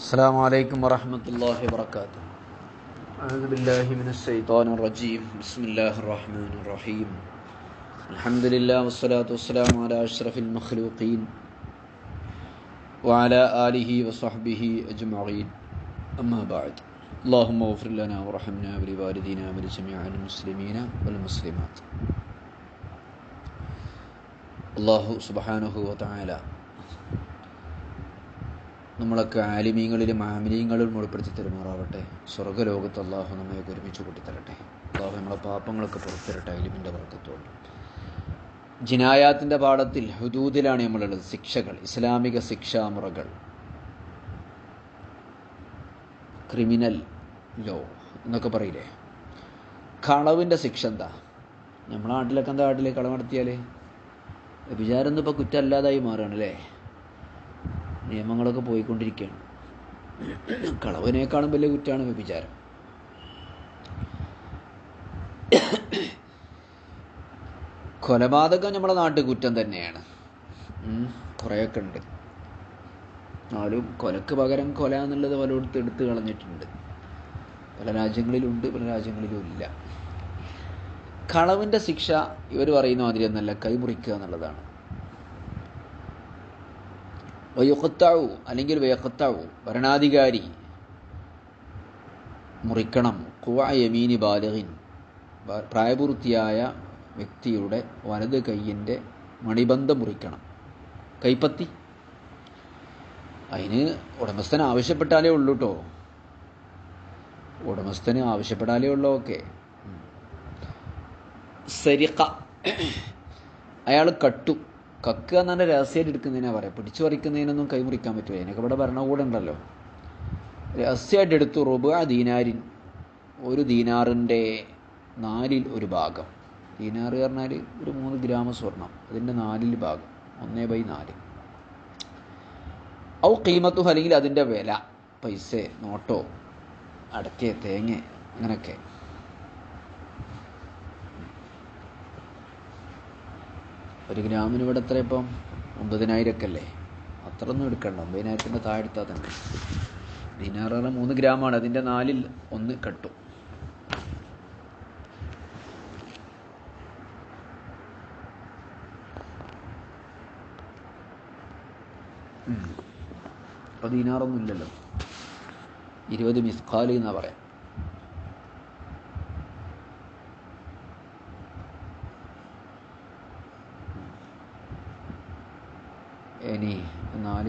السلام عليكم ورحمة الله وبركاته. أعوذ بالله من الشيطان الرجيم. بسم الله الرحمن الرحيم. الحمد لله والصلاة والسلام على أشرف المخلوقين وعلى آله وصحبه أجمعين. أما بعد اللهم اغفر لنا ورحمنا ولوالدينا ولجميع المسلمين والمسلمات. الله سبحانه وتعالى നമ്മളൊക്കെ ആലിമീങ്ങളിലും മാമിനീങ്ങളിലും ഉൾപ്പെടുത്തി തരുമാറാവട്ടെ. സ്വർഗലോകത്ത് അള്ളാഹു നമ്മെ ഒരുമിച്ച് കൂട്ടിത്തരട്ടെ. അള്ളാഹു നമ്മളെ പാപ്പങ്ങളൊക്കെ പുറത്തിരട്ടെ അലിമിന്റെ വർക്കത്തോട് ജിനായാത്തിന്റെ പാഠത്തിൽ ഹുദൂദിലാണ് നമ്മളുള്ളത്. ശിക്ഷകൾ ഇസ്ലാമിക ശിക്ഷാമുറകൾ. ക്രിമിനൽ ലോ എന്നൊക്കെ പറയില്ലേ? കളവിന്റെ ശിക്ഷ എന്താ? നമ്മളെ നാട്ടിലൊക്കെ എന്താ നാട്ടിൽ കളവ് നടത്തിയാൽ വിചാരം ഇപ്പോൾ കുറ്റമല്ലാതായി മാറുകയാണ് അല്ലേ? നിയമങ്ങളൊക്കെ പോയിക്കൊണ്ടിരിക്കുകയാണ്. കളവിനേക്കാളും വലിയ കുറ്റമാണ് വ്യഭിചാരം കൊലപാതകം നമ്മുടെ നാട്ടിൽ കുറ്റം തന്നെയാണ്. കുറേയൊക്കെ ഉണ്ട്. എന്നാലും കൊലക്ക് പകരം കൊല എന്നുള്ളത് പലയിടത്ത് എടുത്തു കളഞ്ഞിട്ടുണ്ട്. പല രാജ്യങ്ങളിലുണ്ട് പല രാജ്യങ്ങളിലും ഇല്ല. കളവിന്റെ ശിക്ഷ ഇവർ പറയുന്ന മാതിരി ഒന്നല്ല കൈമുറിക്കുക എന്നുള്ളതാണ്. വയുക്കത്താവു അല്ലെങ്കിൽ വയഹത്താവു ഭരണാധികാരി മുറിക്കണം. കുവ യമീനി ബാലഹിൻ പ്രായപൂർത്തിയായ വ്യക്തിയുടെ വലത് കൈയിന്റെ മണിബന്ധം മുറിക്കണം. കൈപ്പത്തി. അതിന് ഉടമസ്ഥൻ ആവശ്യപ്പെട്ടാലേ ഉള്ളൂ കേട്ടോ ഉടമസ്ഥന് ആവശ്യപ്പെടാലേ ഉള്ളൂ ഓക്കെ സരിക്ക അയാൾ കട്ടു. കക്കുക എന്ന് രഹസ്യമായിട്ട് എടുക്കുന്നതിനാ പറയാം പിടിച്ചു പറിക്കുന്നതിനൊന്നും കൈമുറിക്കാൻ പറ്റില്ല അതിനൊക്കെ ഇവിടെ ഭരണകൂടം ഉണ്ടല്ലോ. രഹസ്യമായിട്ട് എടുത്തു റുബ ദീനാരിൻ. ഒരു ദീനാറിന്റെ നാലിൽ ഒരു ഭാഗം. ദീനാറ് പറഞ്ഞാൽ ഒരു മൂന്ന് ഗ്രാമ സ്വർണം. അതിന്റെ നാലിൽ ഭാഗം. ഒന്നേ ബൈ നാല്. ഔ കീമത്തു അല്ലെങ്കിൽ അതിന്റെ വില പൈസ നോട്ടോ അടക്കേ തേങ്ങ അങ്ങനെയൊക്കെ. ഒരു ഗ്രാമിന് ഇവിടെ എത്ര ഇപ്പം? ഒമ്പതിനായിരമൊക്കെ അല്ലേ അത്രയൊന്നും എടുക്കണ്ട. ഒമ്പതിനായിരത്തിന്റെ താഴെ എടുത്താൽ തന്നെ. ദിനാറ് മൂന്ന് ഗ്രാമാണ്. അതിന്റെ നാലിൽ ഒന്ന് കട്ടും. അപ്പോൾ ദീനാറൊന്നും ഇല്ലല്ലോ. ഇരുപത് മിസ്കാലി എന്നാ പറയാം ഇനി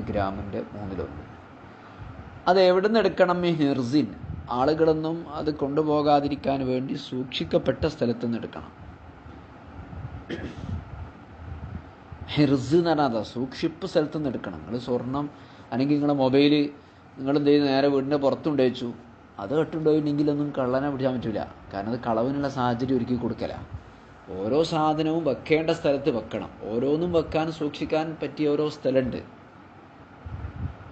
നാല് ഗ്രാമിന്റെ മൂന്നിലൊന്ന്. അത് എവിടെ നിന്ന് എടുക്കണം ഈ ഹിർസിൻ? ആളുകളൊന്നും അത് കൊണ്ടുപോകാതിരിക്കാൻ വേണ്ടി സൂക്ഷിക്കപ്പെട്ട സ്ഥലത്ത് നിന്ന് എടുക്കണം. ഹിർസ് എന്ന് പറഞ്ഞാൽ അതാ സൂക്ഷിപ്പ് സ്ഥലത്ത് നിന്ന് എടുക്കണം. നിങ്ങൾ സ്വർണം അല്ലെങ്കിൽ നിങ്ങളുടെ മൊബൈൽ നിങ്ങൾ എന്ത് ചെയ്ത്? നേരെ വീടിന്റെ പുറത്തുണ്ട് വെച്ചു. അത് കെട്ടുണ്ടോയില്ലെങ്കിലൊന്നും കള്ളനെ പിടിക്കാൻ പറ്റില്ല കാരണം അത് കളവിനുള്ള സാഹചര്യം ഒരുക്കി കൊടുക്കല. ഓരോ സാധനവും വെക്കേണ്ട സ്ഥലത്ത് വെക്കണം. ഓരോന്നും വെക്കാൻ സൂക്ഷിക്കാൻ പറ്റിയ ഓരോ സ്ഥലമുണ്ട്.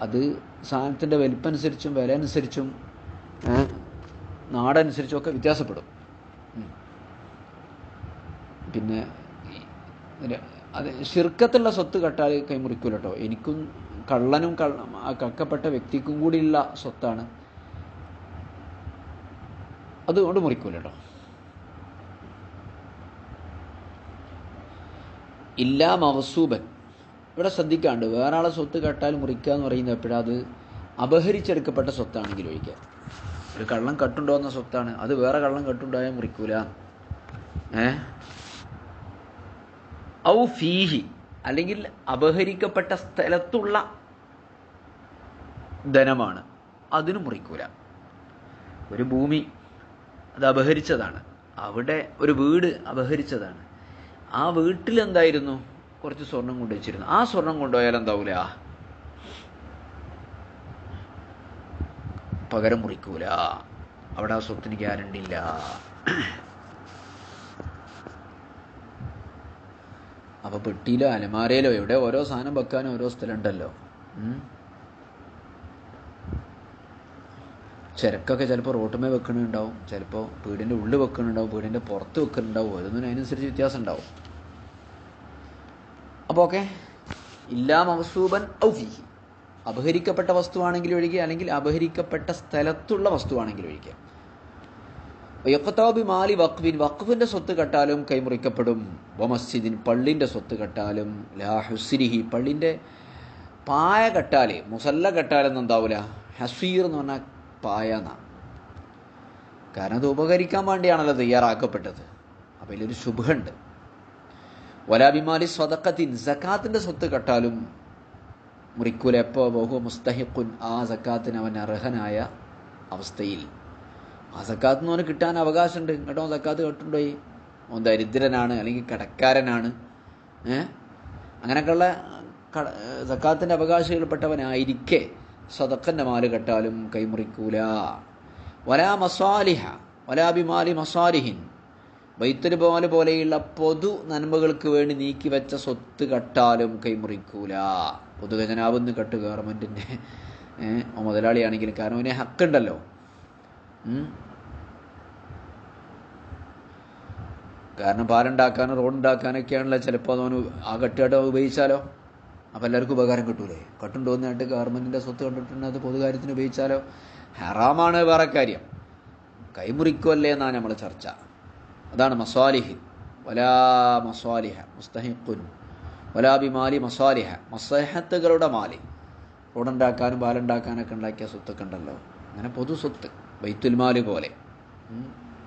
അത് സാധനത്തിന്റെ വലിപ്പനുസരിച്ചും വില അനുസരിച്ചും നാടനുസരിച്ചും ഒക്കെ വ്യത്യാസപ്പെടും പിന്നെ അത് ശിർക്കത്തുള്ള സ്വത്ത് കട്ടാൽ കൈമുറിക്കൂല കേട്ടോ എനിക്കും കള്ളനും കള്ള കക്കപ്പെട്ട വ്യക്തിക്കും കൂടിയുള്ള സ്വത്താണ്. അതുകൊണ്ട് മുറിക്കൂല കേട്ടോ ഇല്ലാ മവസൂബൻ. ഇവിടെ ശ്രദ്ധിക്കാണ്ട്. വേറെ ആളെ സ്വത്ത് കട്ടാൽ മുറിക്കുക എന്ന് പറയുന്നത് എപ്പോഴത് അപഹരിച്ചെടുക്കപ്പെട്ട സ്വത്താണെങ്കിൽ ഒഴിക്കുക ഒരു കള്ളം കട്ടുണ്ടോ എന്ന സ്വത്താണ്. അത് വേറെ കള്ളം കട്ടുണ്ടായാൽ മുറിക്കൂല. ഏ? ഔ ഫീഹി. അല്ലെങ്കിൽ അപഹരിക്കപ്പെട്ട സ്ഥലത്തുള്ള ധനമാണ്. അതിന് മുറിക്കൂല. ഒരു ഭൂമി അത് അപഹരിച്ചതാണ്. അവിടെ ഒരു വീട് അപഹരിച്ചതാണ്. ആ വീട്ടിൽ എന്തായിരുന്നു കുറച്ച് സ്വർണം കൊണ്ടുവച്ചിരുന്നു. ആ സ്വർണം കൊണ്ടുപോയാൽ എന്താവൂല? പകരം മുറിക്കൂല. അവിടെ ആ സ്വത്തിന് ഗ്യാരണ്ടി ഇല്ല. അപ്പൊ പെട്ടിയിലോ അലമാരയിലോ എവിടെ ഓരോ സാധനം വെക്കാനും ഓരോ സ്ഥലം ഉണ്ടല്ലോ ഉം. ചിരക്കൊക്കെ ചിലപ്പോൾ റോട്ടുമേ വെക്കണുണ്ടാവും. ചിലപ്പോൾ വീടിന്റെ ഉള്ളിൽ വെക്കണുണ്ടാവും. വീടിന്റെ പുറത്ത് വെക്കുന്നുണ്ടാവും ഓരോന്നിനും അതിനനുസരിച്ച് വ്യത്യാസം ഉണ്ടാവും. അപ്പോൾ ഓക്കെ ഇല്ലാ മവസൂബൻ ഔഫിഹി അപഹരിക്കപ്പെട്ട വസ്തുവാണെങ്കിൽ ഒഴികെ അല്ലെങ്കിൽ അപഹരിക്കപ്പെട്ട സ്ഥലത്തുള്ള വസ്തുവാണെങ്കിൽ ഒഴികെ. യക്കത്താബി മാലി വഖ്ഫിൻ വഖ്ഫിന്റെ സ്വത്ത് കെട്ടാലും കൈമുറിക്കപ്പെടും. മസ്ജിദിൻ പള്ളിന്റെ സ്വത്ത് കെട്ടാലും. ലാ ഹുസിരിഹി പള്ളിന്റെ പായ കെട്ടാൽ മുസല്ല കെട്ടാലൊന്നും എന്താവൂല ഹസീർ എന്ന് പറഞ്ഞാൽ പായ എന്നാണ് കാരണം അത് ഉപകരിക്കാൻ വേണ്ടിയാണല്ലോ തയ്യാറാക്കപ്പെട്ടത്. അപ്പോൾ ഇതിലൊരു ശുഭമുണ്ട് വലാബിമാലി സ്വതക്കത്തിൻ സക്കാത്തിന്റെ സ്വത്ത് കെട്ടാലും മുറിക്കൂല. എപ്പോ ബഹു മുസ്തഹിഖുൻ ആ സക്കാത്തിന് അവൻ അർഹനായ അവസ്ഥയിൽ. ആ സക്കാത്ത് അവന് കിട്ടാൻ അവകാശമുണ്ട്. കേട്ടോ സക്കാത്ത് കെട്ടുണ്ടോയി ഓൻ ദരിദ്രനാണ് അല്ലെങ്കിൽ കടക്കാരനാണ്. ഏ? അങ്ങനെയൊക്കെയുള്ള സക്കാത്തിന്റെ അവകാശികൾപ്പെട്ടവനായിരിക്കെ സ്വതക്കന്റെ മാൽ കെട്ടാലും കൈമുറിക്കൂല. വലാ മസാലിഹ വലാബിമാലി മസാലിഹിൻ. ബൈത്തുൽ പോലെ പോലെയുള്ള പൊതു നന്മകൾക്ക് വേണ്ടി നീക്കി വെച്ച സ്വത്ത് കട്ടാലും കൈമുറിക്കൂല. പൊതുഖജനാവെന്ന് കെട്ട് ഗവൺമെന്റിന്റെ മുതലാളിയാണെങ്കിലും കാരണം അവനെ ഹക്കുണ്ടല്ലോ. കാരണം പാലുണ്ടാക്കാനും റോഡുണ്ടാക്കാനൊക്കെയാണല്ലോ ചിലപ്പോൾ അതവന് ആ കെട്ടുകെട്ട് ഉപയോഗിച്ചാലോ? അപ്പം എല്ലാവർക്കും ഉപകാരം കിട്ടൂലേ? കട്ടുണ്ടോന്നായിട്ട് ഗവൺമെന്റിന്റെ സ്വത്ത് കണ്ടിട്ടുണ്ട് അത് പൊതുകാര്യത്തിന് ഉപയോഗിച്ചാലോ? ഹറാമാണ് വേറെ കാര്യം. കൈമുറിക്കുമല്ലേ എന്നാണ് നമ്മൾ ചർച്ച. അതാണ് മസാലിഹ്. വലാ മസാലിഹ മുസ്തഹിഖുൻ. വലാ ബിമാലി മസാലിഹ മസഹത്തുകളുടെ മാലി. റോഡുണ്ടാക്കാനും പാലുണ്ടാക്കാനൊക്കെ ഉണ്ടാക്കിയ സ്വത്തൊക്കെ ഉണ്ടല്ലോ. അങ്ങനെ പൊതു സ്വത്ത് ബൈത്തുൽമാൽ പോലെ.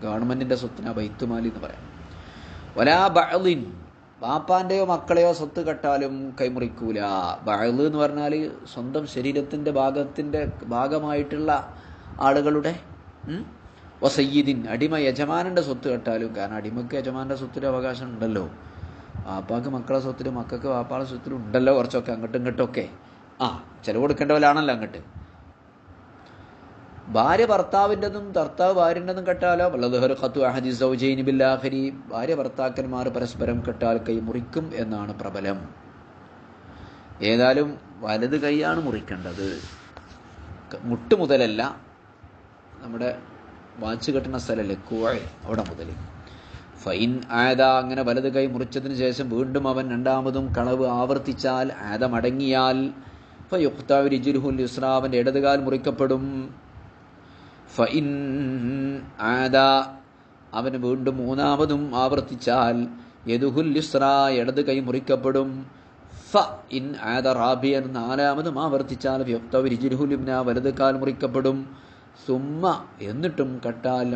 ഗവൺമെന്റിന്റെ സ്വത്തിനാ ബൈത്തുമാലി എന്ന് പറയാം. വലാ ബഅലിൻ ബാപ്പാന്റെയോ മക്കളെയോ സ്വത്ത് കെട്ടാലും കൈമുറിക്കൂല. ബഅൽ എന്ന് പറഞ്ഞാൽ സ്വന്തം ശരീരത്തിന്റെ ഭാഗത്തിന്റെ ഭാഗമായിട്ടുള്ള ആളുകളുടെ വസയ്യിദിൻ അടിമ യജമാനന്റെ സ്വത്ത് കെട്ടാലും കാരണം അടിമക്ക് യജമാന്റെ സ്വത്തിന് അവകാശം ഉണ്ടല്ലോ വാപ്പാക്ക് മക്കളെ സ്വത്തിന് മക്കൾക്ക് വാപ്പാളെ സ്വത്തിന് ഉണ്ടല്ലോ കുറച്ചൊക്കെ അങ്ങോട്ടും ഇങ്ങോട്ടൊക്കെ ആ ചിലവ് കൊടുക്കേണ്ടവരാണല്ലോ അങ്ങോട്ട്. ഭാര്യ ഭർത്താവിന്റെതും ഭർത്താവ് ഭാര്യന്റെതും കെട്ടാലോ? വല്ലതുഹർ ഖത്തു ഭാര്യ ഭർത്താക്കന്മാർ പരസ്പരം കെട്ടാൽ കൈ മുറിക്കും എന്നാണ് പ്രബലം. ഏതായാലും വലത് കൈയാണ് മുറിക്കേണ്ടത്. മുട്ട് മുതലല്ല നമ്മുടെ വാച്ച് കെട്ടുന്ന സ്ഥലമല്ലേ കുഴ അവിടെ മുതൽ. ഫൈൻ ആയത അങ്ങനെ വലത് കൈ മുറിച്ചതിന് ശേഷം വീണ്ടും അവൻ രണ്ടാമതും കളവ് ആവർത്തിച്ചാൽ ആയത മടങ്ങിയാൽ ഫയുക്താവ് രിജുരുഹുൽ യുസ്രാവന്റെ ഇടതുകാൽ മുറിക്കപ്പെടും. ഫൈൻ ആദ അവന് വീണ്ടും മൂന്നാമതും ആവർത്തിച്ചാൽ യദുഹുൽ യുസ്ര ഇടത് കൈ മുറിക്കപ്പെടും. ഫ ഇൻ ആദ റാബിയൻ നാലാമതും ആവർത്തിച്ചാൽ യുക്തവ് രിജുരുഹുൽ ഇബ്ന വലത് കാൽ മുറിക്കപ്പെടും. സുമ്മ എന്നിട്ടും കട്ടാൽ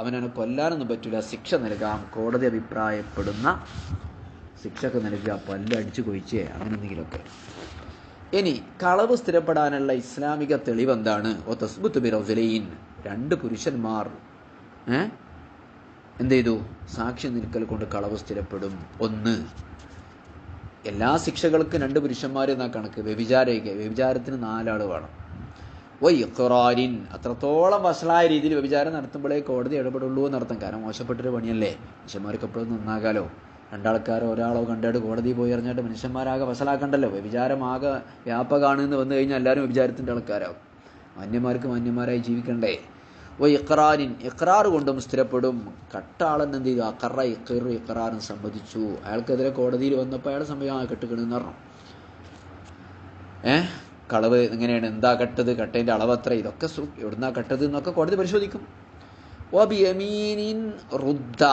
അവനെ കൊല്ലാനൊന്നും പറ്റില്ല ശിക്ഷ നൽകാം. കോടതി അഭിപ്രായപ്പെടുന്ന ശിക്ഷക്ക് നൽകുക പല്ലടിച്ചു അടിച്ചു കൊഴിച്ചേ അങ്ങനെ എന്തെങ്കിലുമൊക്കെ ഇനി കളവ് സ്ഥിരപ്പെടാനുള്ള ഇസ്ലാമിക തെളിവ് എന്താണ് ഓ തസ്ബുത്ത് ബിറൗസലൈൻ. രണ്ട് പുരുഷന്മാർ എന്ത് ചെയ്തു? സാക്ഷി നിൽക്കൽ കൊണ്ട് കളവ് സ്ഥിരപ്പെടും. ഒന്ന് എല്ലാ ശിക്ഷകൾക്കും രണ്ട് പുരുഷന്മാരെന്നാ കണക്ക്? വ്യഭിചാരയ്ക്ക്. വ്യഭിചാരത്തിന് നാലാൾ വേണം. ഓ ഇഖ്റാരിൻ അത്രത്തോളം വഷളായ രീതിയിൽ വ്യഭിചാരം നടത്തുമ്പോഴേ കോടതി ഇടപെടുള്ളൂ എന്നർത്ഥം. കാരണം മോശപ്പെട്ടൊരു പണിയല്ലേ? മനുഷ്യന്മാർക്ക് എപ്പോഴും നന്നാകാലോ? രണ്ടാൾക്കാരോ ഒരാളോ കണ്ടിട്ട് കോടതി പോയി അറിഞ്ഞിട്ട് മനുഷ്യന്മാരാകെ വഷളാക്കണ്ടല്ലോ? വ്യഭിചാരമാകെ വ്യാപകമാണ് എന്ന് വന്നു കഴിഞ്ഞാൽ എല്ലാവരും വ്യഭിചാരത്തിന്റെ ആൾക്കാരാവും. മാന്യന്മാർക്ക് മാന്യന്മാരായി ജീവിക്കണ്ടേ? ഓ ഇഖ്റാരിൻ ഇക്രാർ കൊണ്ടും സ്ഥിരപ്പെടും. കട്ടാളൻ എന്ത് ചെയ്തു? അക്കറ ഇക്കറു ഇക്രാറും സംബന്ധിച്ചു. അയാൾക്കെതിരെ കോടതിയിൽ വന്നപ്പോൾ അയാൾ സംഭവം ആ കെട്ടുകിണെന്ന് പറഞ്ഞു. ഏ? കളവ് എങ്ങനെയാണ്? എന്താ കട്ടത്? കട്ടേന്റെ അളവ് അത്ര ഇതൊക്കെ എവിടുന്നാ കട്ടത് എന്നൊക്കെ കോടതി പരിശോധിക്കും. റുദ്ദ.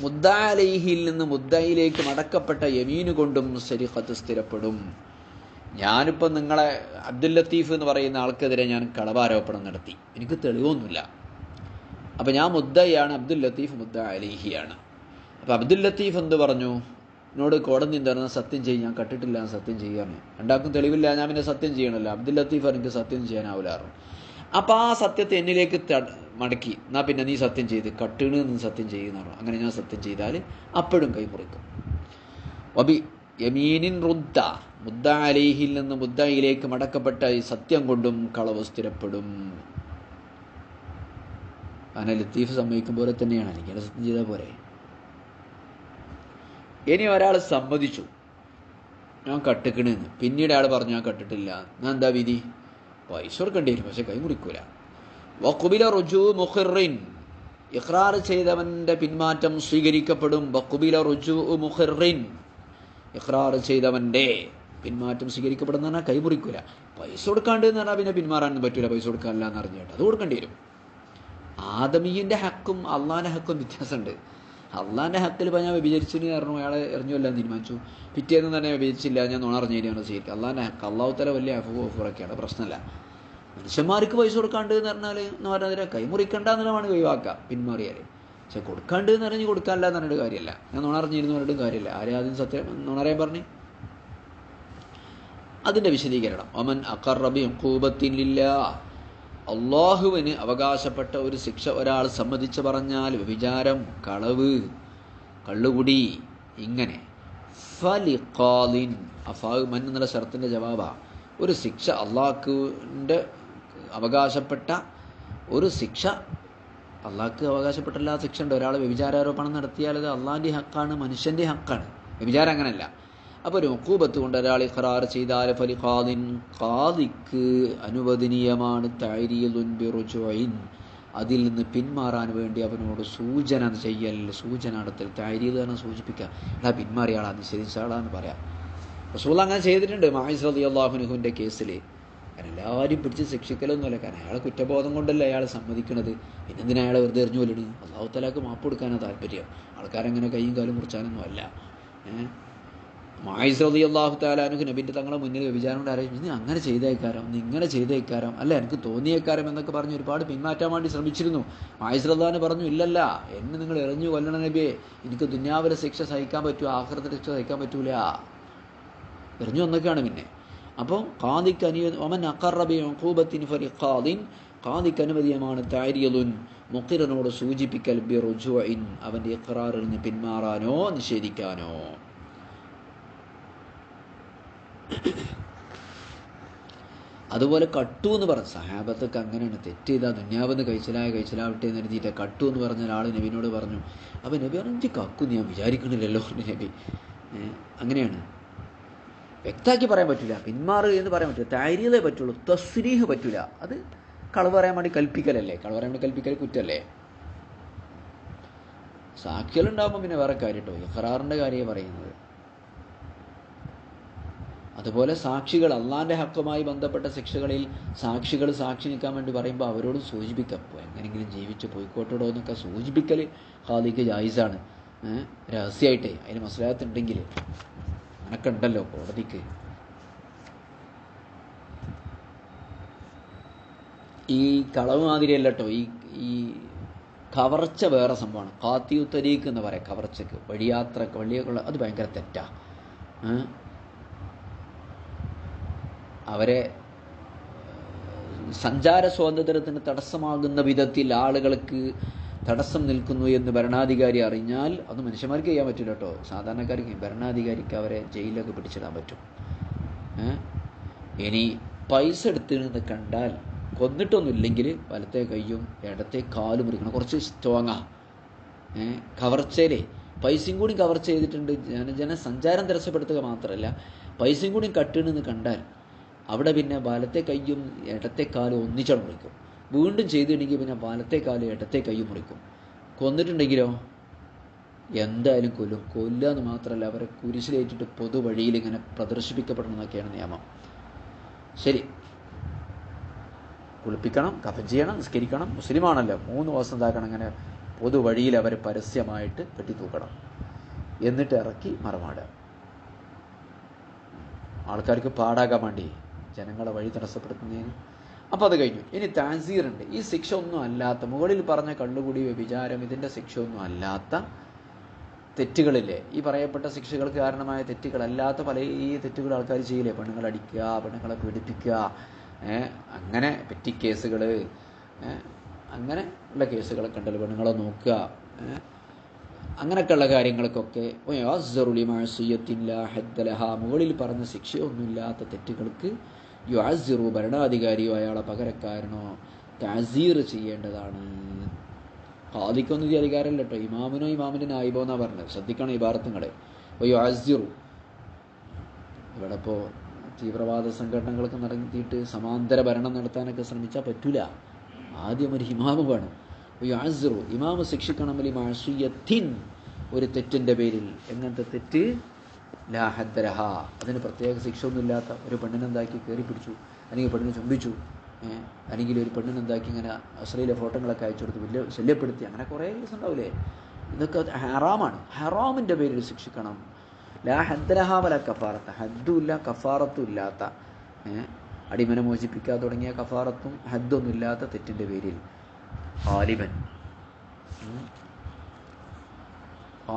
മുദ്ദാലൈഹിൽ നിന്ന് മുദ്ദയിലേക്ക് മടക്കപ്പെട്ട യമീന് കൊണ്ടും സരിഹത്ത് സ്ഥിരപ്പെടും. ഞാനിപ്പോൾ നിങ്ങളെ അബ്ദുൽ ലത്തീഫ് എന്ന് പറയുന്ന ആൾക്കെതിരെ ഞാൻ കളവാരോപണം നടത്തി. എനിക്ക് തെളിവൊന്നുമില്ല. അപ്പോൾ ഞാൻ മുദ്ദയാണ് അബ്ദുൽ ലത്തീഫ് മുദ്ദ അലിഹിയാണ് അപ്പോൾ അബ്ദുൽ ലത്തീഫ് എന്ത് പറഞ്ഞു? എന്നോട് കോടതി എന്തായിരുന്നു? സത്യം ചെയ്യും ഞാൻ കട്ടിട്ടില്ല സത്യം ചെയ്യാന്ന്. രണ്ടാൾക്കും തെളിവില്ല ഞാൻ പിന്നെ സത്യം ചെയ്യണമല്ലോ അബ്ദുൽ ലത്തീഫ് എനിക്ക് സത്യം ചെയ്യാനാവില്ലായിരുന്നു അപ്പോൾ ആ സത്യത്തെ എന്നിലേക്ക് മടക്കി. എന്നാ പിന്നെ നീ സത്യം ചെയ്ത് കട്ടിണ് നീ സത്യം ചെയ്യുന്ന അങ്ങനെ ഞാൻ സത്യം ചെയ്താൽ അപ്പോഴും കൈ മുറിക്കും. വബി യമീനിൻ റുദ്ദ മുദ്ദ അലേഹിൽ നിന്ന് മുദ്ദയിലേക്ക് മടക്കപ്പെട്ട ഈ സത്യം കൊണ്ടും കളവ് സ്ഥിരപ്പെടും. അങ്ങനെ ലത്തീഫ് സമ്മതിക്കും പോലെ തന്നെയാണ്. എനിക്ക് സത്യം ചെയ്താൽ പോരെ. ഇനി ഒരാൾ സമ്മതിച്ചു. ഞാൻ കട്ടിക്കണെന്ന്. പിന്നീട് അയാൾ പറഞ്ഞു ഞാൻ കട്ടിട്ടില്ല. ഞാൻ എന്താ വിധി? പൈസ കൊടുക്കേണ്ടി വരും. പക്ഷെ കൈ മുറിക്കൂല. വക്കുബില റുജു മുഹിറിൻ ഇഖ്റാർ ചെയ്തവന്റെ പിന്മാറ്റം സ്വീകരിക്കപ്പെടും. വക്കുബില റുജു മുഹിറിൻ ഇഖ്റാർ ചെയ്തവന്റെ പിന്മാറ്റം സ്വീകരിക്കപ്പെടുന്ന പറഞ്ഞാൽ കൈ മുറിക്കൂല. പൈസ കൊടുക്കാണ്ട് എന്ന് പറഞ്ഞാൽ പിന്നെ പിന്മാറാനൊന്നും പറ്റൂല. പൈസ കൊടുക്കാനില്ല എന്ന് അറിഞ്ഞിട്ട് അത് കൊടുക്കേണ്ടി വരും. ആദമീന്റെ ഹക്കും അള്ളാന്റെ ഹക്കും വ്യത്യാസമുണ്ട്. അള്ളാന്റെ ഹക്കിൽ ഇപ്പോൾ ഞാൻ വ്യഭിചരിച്ചിന് കാരണം അയാളെ എറിഞ്ഞുമല്ലാന്ന് തീരുമാനിച്ചു. പിറ്റേന്ന് തന്നെ വ്യഭിചരിച്ചില്ല ഞാൻ നുണറിഞ്ഞതിനാണ് സ്വീകരിക്കുക അള്ളാന്റെ ഹക്ക് അള്ളാഹു തല വലിയ അഫു ഓഫറൊക്കെയാണ്. പ്രശ്നമല്ല. മനുഷ്യന്മാർക്ക് പൈസ കൊടുക്കാണ്ട് എന്ന് പറഞ്ഞാൽ എന്ന് പറഞ്ഞാൽ കൈമുറിക്കണ്ട എന്നുള്ളതാണ് ഒഴിവാക്കുക പിന്മാറിയാൽ പക്ഷെ കൊടുക്കാണ്ട് എന്ന് പറഞ്ഞ് കൊടുക്കാനല്ല എന്ന് പറഞ്ഞിട്ട് കാര്യമല്ല ഞാൻ നുണറിഞ്ഞിരുന്നു പറഞ്ഞിട്ടും കാര്യമില്ല ആരും ആദ്യം സത്യം നുണറിയാൻ പറഞ്ഞു? അതിന്റെ വിശദീകരണം. ഒമൻ അക്കർ റബി കൂപത്തിനില്ല അള്ളാഹുവിന് അവകാശപ്പെട്ട ഒരു ശിക്ഷ ഒരാൾ സമ്മതിച്ച് പറഞ്ഞാൽ വ്യഭിചാരം കളവ് കള്ളുകുടി ഇങ്ങനെ. ഫലിഖാലിൻ. അഫാഹ് എന്നുള്ള ഷർത്തിന്റെ ജവാബാ. ഒരു ശിക്ഷ അള്ളാഹുവിന്റെ അവകാശപ്പെട്ട ഒരു ശിക്ഷ. അള്ളാഹ്ക്ക് അവകാശപ്പെട്ട ശിക്ഷ ഉണ്ട് ഒരാൾ വ്യഭിചാരാരോപണം നടത്തിയാൽ അത് അള്ളാഹിന്റെ ഹക്കാണ് മനുഷ്യന്റെ ഹക്കാണ്. വ്യഭിചാരം അങ്ങനെയല്ല. അപ്പോൾ ഒരു കൊണ്ട് ഒരാൾ ഇഖറാർ ചെയ്താൽ ഫലി ഖാദിൻ ഖാദിക്ക് അനുവദനീയമാണ് ബിറുജുഇൻ അതിൽ നിന്ന് പിന്മാറാൻ വേണ്ടി അവനോട് സൂചന ചെയ്യൽ സൂചന നടത്തൽ. താരിയത് തന്നെ സൂചിപ്പിക്കുക. എടാ പിന്മാറിയ ആളാ നിഷേധിച്ച ആളാന്ന് പറയാം. റസൂൽ അങ്ങനെ ചെയ്തിട്ടുണ്ട്. മാഹിസ് റതി അള്ളാഹുനുഹുവിന്റെ കേസിൽ എല്ലാവരും പിടിച്ച് ശിക്ഷിക്കലൊന്നുമല്ല. കാരണം അയാളെ കുറ്റബോധം കൊണ്ടല്ല അയാൾ സമ്മതിക്കണത്? പിന്നെന്തിനാ അയാളെ വെറുതെ എറിഞ്ഞു കൊല്ലണ് അള്ളാഹു തലാക്ക് മാപ്പ് കൊടുക്കാനാണ് താല്പര്യം. ആൾക്കാരങ്ങനെ കൈയും കാലും മുറിച്ചാനൊന്നും അല്ല. ഏഹ്? മായിസ് റതി അള്ളാഹു താലാനുക്ക് നബിന്റെ തങ്ങളെ മുന്നിൽ വ്യഭിചാരം അറിയിച്ചു നീ അങ്ങനെ ചെയ്തേക്കാരം നീ ഇങ്ങനെ ചെയ്തേക്കാരം. അല്ല എനിക്ക് തോന്നിയേക്കാരം എന്നൊക്കെ പറഞ്ഞ് ഒരുപാട് പിന്മാറ്റാൻ വേണ്ടി ശ്രമിച്ചിരുന്നു. മായിസ് റദ്ദാന് പറഞ്ഞു ഇല്ലല്ല എന്നെ നിങ്ങൾ എറിഞ്ഞു കൊല്ലണ നബിയെ. എനിക്ക് ദുന്യാവിലെ ശിക്ഷ സഹിക്കാൻ പറ്റൂ ആഹൃത ശിക്ഷ സഹിക്കാൻ പറ്റൂല. എറിഞ്ഞു വന്നൊക്കെയാണ് പിന്നെ. അപ്പോൾ കാതിക്ക് അനു ഒമൻ അക്കറബി ഉഖൂബത്തിൻ ഫരി ഖാദിൻ കാതിക്ക് അനുമതിയമാണ് താരിയലുൻ മുക്കിറിനോട് സൂചിപ്പിക്കൽ ബി റുജുഇൻ അവന്റെ ഇഖറാറിൽ നിന്ന് പിന്മാറാനോ നിഷേധിക്കാനോ. അതുപോലെ കട്ടു എന്ന് പറഞ്ഞ സഹാബത്തൊക്കെ അങ്ങനെയാണ്. തെറ്റ് ചെയ്താൽ ദുന്യാവെന്ന് കഴിച്ചിലായ കഴിച്ചിലാവട്ടെ എന്ന് എഴുതിയിട്ട് കട്ടു എന്ന് പറഞ്ഞ ഒരാൾ നബിനോട് പറഞ്ഞു അപ്പോൾ നബി പറഞ്ഞു എനിക്ക് കക്കു ഞാൻ വിചാരിക്കണില്ലല്ലോ നബി. അങ്ങനെയാണ്. വ്യക്തമാക്കി പറയാൻ പറ്റില്ല പിന്മാറ് എന്ന് പറയാൻ പറ്റില്ല താരീതേ പറ്റുള്ളൂ തസ്രീഹ് പറ്റില്ല അത് കളവ് പറയാൻ വേണ്ടി കൽപ്പിക്കലല്ലേ? കളവ് പറയാൻ വേണ്ടി കൽപ്പിക്കൽ കുറ്റല്ലേ? സാക്ഷികളുണ്ടാകുമ്പോൾ പിന്നെ വേറെ കാര്യം കേട്ടോ ഇഖറാറിന്റെ കാര്യമാണ് പറയുന്നത്. അതുപോലെ സാക്ഷികൾ അള്ളാന്റെ ഹക്കുമായി ബന്ധപ്പെട്ട ശിക്ഷകളിൽ സാക്ഷികൾ സാക്ഷി നിൽക്കാൻ വേണ്ടി പറയുമ്പോൾ അവരോട് സൂചിപ്പിക്കാം. എങ്ങനെയെങ്കിലും ജീവിച്ച് പോയിക്കോട്ടോടോ എന്നൊക്കെ സൂചിപ്പിക്കൽ ഖാദിക്ക് ജായിസാണ്. രഹസ്യമായിട്ടേ അതിന് മസലാത്തുണ്ടെങ്കിൽ അങ്ങനൊക്കെ ഉണ്ടല്ലോ കോടതിക്ക്. ഈ കളവ് മാതിരിയല്ല കേട്ടോ ഈ ഈ കവർച്ച വേറെ സംഭവമാണ്. കാത്തിയുത്തരീക്ക് എന്ന് പറയാം കവർച്ചക്ക്. വഴിയാത്ര വഴിയൊക്കെ അത് ഭയങ്കര തെറ്റാ. അവരെ സഞ്ചാര സ്വാതന്ത്ര്യത്തിന് തടസ്സമാകുന്ന വിധത്തിൽ ആളുകൾക്ക് തടസ്സം നിൽക്കുന്നു എന്ന് ഭരണാധികാരി അറിഞ്ഞാൽ അത് മനുഷ്യന്മാർക്ക് ചെയ്യാൻ പറ്റില്ല കേട്ടോ സാധാരണക്കാർക്ക് ഭരണാധികാരിക്ക് അവരെ ജയിലിലൊക്കെ പിടിച്ചിടാൻ പറ്റും. ഇനി പൈസ എടുത്തിരുന്ന് കണ്ടാൽ കൊന്നിട്ടൊന്നുമില്ലെങ്കിൽ വലത്തെ കൈയും ഇടത്തെ കാലും മുറിക്കണം കുറച്ച് സ്ട്രോങ്ങാ കവർച്ചയിലേ. പൈസയും കൂടി കവർച്ച ചെയ്തിട്ടുണ്ട്. ജനജന സഞ്ചാരം തടസ്സപ്പെടുത്തുക മാത്രമല്ല പൈസയും കൂടി കട്ടിണെന്ന് കണ്ടാൽ അവിടെ പിന്നെ വലത്തെ കൈയും ഇടത്തെ കാലും ഒന്നിച്ചാണ് മുറിക്കും. വീണ്ടും ചെയ്തിട്ടുണ്ടെങ്കിൽ പിന്നെ വലത്തെ കാലും ഇടത്തെ കൈയും മുറിക്കും. കൊന്നിട്ടുണ്ടെങ്കിലോ? എന്തായാലും കൊല്ലും. കൊല്ലുക എന്ന് മാത്രമല്ല അവരെ കുരിശിലേറ്റിട്ട് പൊതുവഴിയിൽ ഇങ്ങനെ പ്രദർശിപ്പിക്കപ്പെടണം എന്നൊക്കെയാണ് നിയമം. ശരി. കുളിപ്പിക്കണം കഫൻ ചെയ്യണം നിസ്കരിക്കണം. മുസ്ലിമാണല്ലോ. മൂന്ന് ദിവസം താക്കണം അങ്ങനെ പൊതുവഴിയിൽ അവരെ പരസ്യമായിട്ട് കെട്ടിത്തൂക്കണം. എന്നിട്ട് ഇറക്കി മറമാടുക ആൾക്കാർക്ക് പാടാകാൻ വേണ്ടി. ജനങ്ങളെ വഴി തടസ്സപ്പെടുത്തുന്നതിന്. അപ്പോൾ അത് കഴിഞ്ഞു. ഇനി താൻസീറുണ്ട്. ഈ ശിക്ഷ ഒന്നും അല്ലാത്ത മുകളിൽ പറഞ്ഞ കള്ളുകൂടി വ്യഭിചാരം ഇതിന്റെ ശിക്ഷ ഒന്നും അല്ലാത്ത തെറ്റുകളില്ലേ? ഈ പറയപ്പെട്ട ശിക്ഷകൾക്ക് കാരണമായ തെറ്റുകളല്ലാത്ത പല ഈ തെറ്റുകൾ ആൾക്കാർ ചെയ്യില്ലേ? പെണ്ണുങ്ങളെ അടിക്കുക പെണ്ണുങ്ങളെ പീഡിപ്പിക്കുക അങ്ങനെ പെറ്റി കേസുകൾ അങ്ങനെ ഉള്ള കേസുകളൊക്കെ ഉണ്ടല്ലോ പെണ്ണുങ്ങളെ നോക്കുക അങ്ങനെയൊക്കെയുള്ള കാര്യങ്ങൾക്കൊക്കെ മുകളിൽ പറഞ്ഞ ശിക്ഷയൊന്നുമില്ലാത്ത തെറ്റുകൾക്ക് യുഅസിറു ഭരണാധികാരിയോ അയാളെ പകരക്കാരനോ താസീർ ചെയ്യേണ്ടതാണ്. ഹാദിക്കൊന്നും ഈ അധികാരമില്ല കേട്ടോ ഇമാമിനോ ഇമാമിന്റെ നായിബോ എന്നാണ് പറഞ്ഞത്. ശ്രദ്ധിക്കണം ഇബാറത്തുങ്ങളെ അപ്പോൾ യുഅസിറു ഇവിടെ ഇപ്പോൾ തീവ്രവാദ സംഘടനകളൊക്കെ നടത്തിയിട്ട് സമാന്തര ഭരണം നടത്താനൊക്കെ ശ്രമിച്ചാൽ പറ്റൂല. ആദ്യം ഒരു ഇമാമ് വേണം. യുഅസിറു ഇമാമ് ശിക്ഷിക്കണം വലി മാഷിയത്തിൻ ഒരു തെറ്റിന്റെ പേരിൽ. എങ്ങനത്തെ തെറ്റ്? ലാ ഹദ്ദരഹ. അതിന് പ്രത്യേക ശിക്ഷ ഒന്നുമില്ലാത്ത ഒരു പെണ്ണിനെന്താക്കി കയറി പിടിച്ചു അല്ലെങ്കിൽ പെണ്ണിനെ ചുംബിച്ചു അല്ലെങ്കിൽ ഒരു പെണ്ണിനെന്താക്കി ഇങ്ങനെ അശ്ലീല ഫോട്ടോകളൊക്കെ അയച്ചു കൊടുത്ത് വലിയ ശല്യപ്പെടുത്തി അങ്ങനെ കുറേ കേസ് ഉണ്ടാവില്ലേ? ഇതൊക്കെ ഹറാമാണ്. ഹറാമിന്റെ പേരിൽ ശിക്ഷിക്കണം. ലാ ഹദ്ദരഹ വല കഫാറത്ത്. ഹദ്ദും ഇല്ല കഫാറത്തും ഇല്ലാത്ത അടിമനെ മോചിപ്പിക്കാൻ തുടങ്ങിയ കഫാറത്തും ഹദ്ദൊന്നും ഇല്ലാത്ത തെറ്റിന്റെ പേരിൽ ആലിബൻ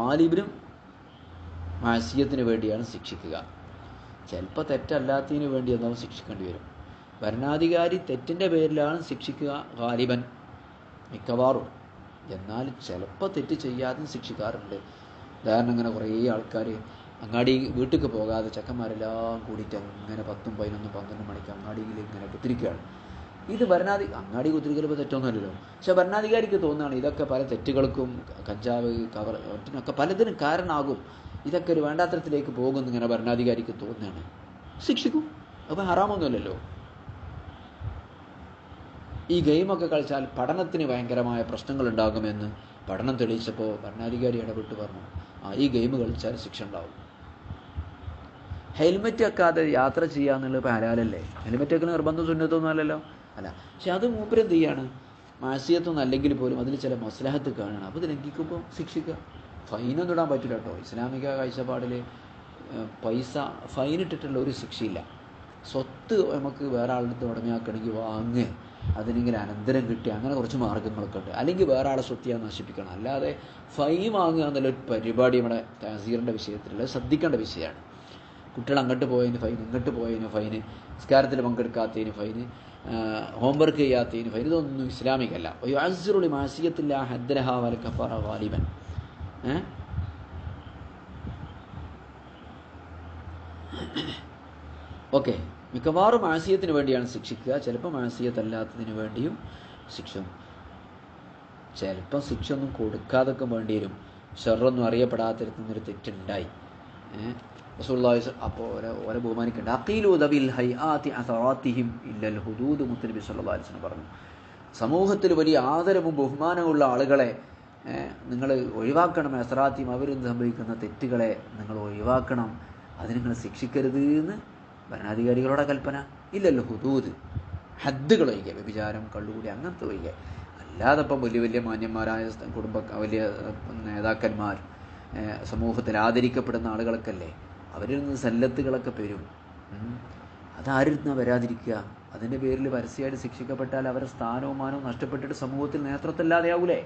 ആലിബിനും മാസിയത്തിന് വേണ്ടിയാണ് ശിക്ഷിക്കുക. ചിലപ്പോൾ തെറ്റല്ലാത്തതിന് വേണ്ടി എന്താവും ശിക്ഷിക്കേണ്ടി വരും. ഭരണാധികാരി തെറ്റിന്റെ പേരിലാണ് ശിക്ഷിക്കുക ഗാലിബൻ മിക്കവാറും. എന്നാൽ ചിലപ്പോൾ തെറ്റ് ചെയ്യാതെ ശിക്ഷിക്കാറുണ്ട്. ഉദാഹരണം ഇങ്ങനെ കുറേ ആൾക്കാർ അങ്ങാടി വീട്ടിലേക്ക് പോകാതെ ചെക്കന്മാരെല്ലാം കൂടിയിട്ട് അങ്ങനെ പത്തും പതിനൊന്നും പന്ത്രണ്ട് മണിക്ക് അങ്ങാടിയിൽ ഇങ്ങനെ കുത്തിരിക്കുകയാണ്. ഇത് ഭരണാധി അങ്ങാടി കുത്തിരിക്കലിപ്പോൾ തെറ്റൊന്നുമല്ലല്ലോ. പക്ഷെ ഭരണാധികാരിക്ക് തോന്നുകയാണ് ഇതൊക്കെ പല തെറ്റുകൾക്കും കഞ്ചാവ് കവർ ഒറ്റിനൊക്കെ പലതിനും കാരണമാകും. ഇതൊക്കെ ഒരു വേണ്ടാത്തരത്തിലേക്ക് പോകുമെന്ന് ഇങ്ങനെ ഭരണാധികാരിക്ക് തോന്നുകയാണ്. ശിക്ഷിക്കും. അപ്പോൾ ഹറാമൊന്നുമല്ലല്ലോ. ഈ ഗെയിമൊക്കെ കളിച്ചാൽ പഠനത്തിന് ഭയങ്കരമായ പ്രശ്നങ്ങൾ ഉണ്ടാകുമെന്ന് പഠനം തെളിയിച്ചപ്പോൾ ഭരണാധികാരി ഇടപെട്ട് പറഞ്ഞു ആ ഈ ഗെയിം കളിച്ചാൽ ശിക്ഷ ഉണ്ടാവും. ഹെൽമെറ്റ് വെക്കാതെ യാത്ര ചെയ്യുക എന്നുള്ളത് ഹലാലല്ലേ? ഹെൽമെറ്റ് വെക്കുന്ന നിർബന്ധം സുന്നത്തൊന്നും അല്ലല്ലോ? അല്ല പക്ഷെ അത് മൂപ്പരെന്ത് ചെയ്യാണ്? മാസിയത്തൊന്നും അല്ലെങ്കിൽ പോലും അതിൽ ചില മസ്ലഹത്ത് കാണണം അപ്പോൾ ഇത് ലംഘിക്കുമ്പോൾ ശിക്ഷിക്കുക. ഫൈനൊന്നും ഇടാൻ പറ്റില്ല കേട്ടോ. ഇസ്ലാമിക കാഴ്ചപ്പാടിൽ പൈസ ഫൈൻ ഇട്ടിട്ടുള്ള ഒരു ശിക്ഷയില്ല. സ്വത്ത് നമുക്ക് വേറെ ആളുടെ ഉടമയാക്കണമെങ്കിൽ വാങ്ങ് അതിനെങ്കിൽ അനന്തരം കിട്ടി അങ്ങനെ കുറച്ച് മാർഗങ്ങളൊക്കെ ഉണ്ട്. അല്ലെങ്കിൽ വേറെ ആളെ സ്വത്ത് നശിപ്പിക്കണം. അല്ലാതെ ഫൈൻ വാങ്ങുക എന്നുള്ള ഒരു പരിപാടി നമ്മുടെ തഹസീറിന്റെ വിഷയത്തിലുള്ള ശ്രദ്ധിക്കേണ്ട വിഷയമാണ്. കുട്ടികൾ അങ്ങോട്ട് പോയതിന് ഫൈൻ ഇങ്ങോട്ട് പോയതിന് ഫൈന് നിസ്കാരത്തിൽ പങ്കെടുക്കാത്തതിന് ഫൈന് ഹോംവർക്ക് ചെയ്യാത്തതിന് ഫൈൻ. ഇതൊന്നും ഇസ്ലാമികല്ല. മാസിയത്തില്ല ഹദ്രഹ വൽ കഫറ വാലിബൻ ഓക്കെ. മിക്കവാറും മാസിയത്തിന് വേണ്ടിയാണ് ശിക്ഷിക്കുക. ചിലപ്പോൾ മാസിയത്തല്ലാത്തതിന് വേണ്ടിയും ശിക്ഷ. ചിലപ്പോൾ ശിക്ഷ ഒന്നും കൊടുക്കാതൊക്കെ വേണ്ടി വരും. ഷെറൊന്നും അറിയപ്പെടാത്തിടത്തുനിന്നൊരു തെറ്റുണ്ടായി. അപ്പോൾ ഓരെ ഓരെ ബഹുമാനിക്കേണ്ട. അഖീലു ദബിൽ ഹൈആതി അസറാത്തിഹിം ഇല്ലൽ ഹുദൂദ് മുത്തനബി സല്ലല്ലാഹു അലൈഹി വസല്ലം പറഞ്ഞു. സമൂഹത്തിൽ വലിയ ആദരവും ബഹുമാനമുള്ള ആളുകളെ നിങ്ങൾ ഒഴിവാക്കണം അസറാത്തിയും അവരിൽ സംഭവിക്കുന്ന തെറ്റുകളെ നിങ്ങൾ ഒഴിവാക്കണം. അത് നിങ്ങൾ ശിക്ഷിക്കരുത് എന്ന് ഭരണാധികാരികളുടെ കൽപ്പന. ഇല്ലല്ലോ ഹുദൂദ്. ഹദ്ദുകൾ ഒഴിക്കുക വ്യഭിചാരം കള്ളുകൂടി അങ്ങനത്തെ ഒഴിക്കുക അല്ലാതെ ഇപ്പം വലിയ വലിയ മാന്യന്മാരായ കുടുംബ വലിയ നേതാക്കന്മാർ സമൂഹത്തിൽ ആദരിക്കപ്പെടുന്ന ആളുകളൊക്കെ അല്ലേ അവരിൽ നിന്ന് സല്ലത്തുകളൊക്കെ ഉം. അതാരിൽ നിന്ന് വരാതിരിക്കുക? അതിന്റെ പേരിൽ പരസ്യമായിട്ട് ശിക്ഷിക്കപ്പെട്ടാൽ അവരുടെ സ്ഥാനവും മാനവും നഷ്ടപ്പെട്ടിട്ട് സമൂഹത്തിൽ നേതൃത്വമില്ലാതെയാവൂലേ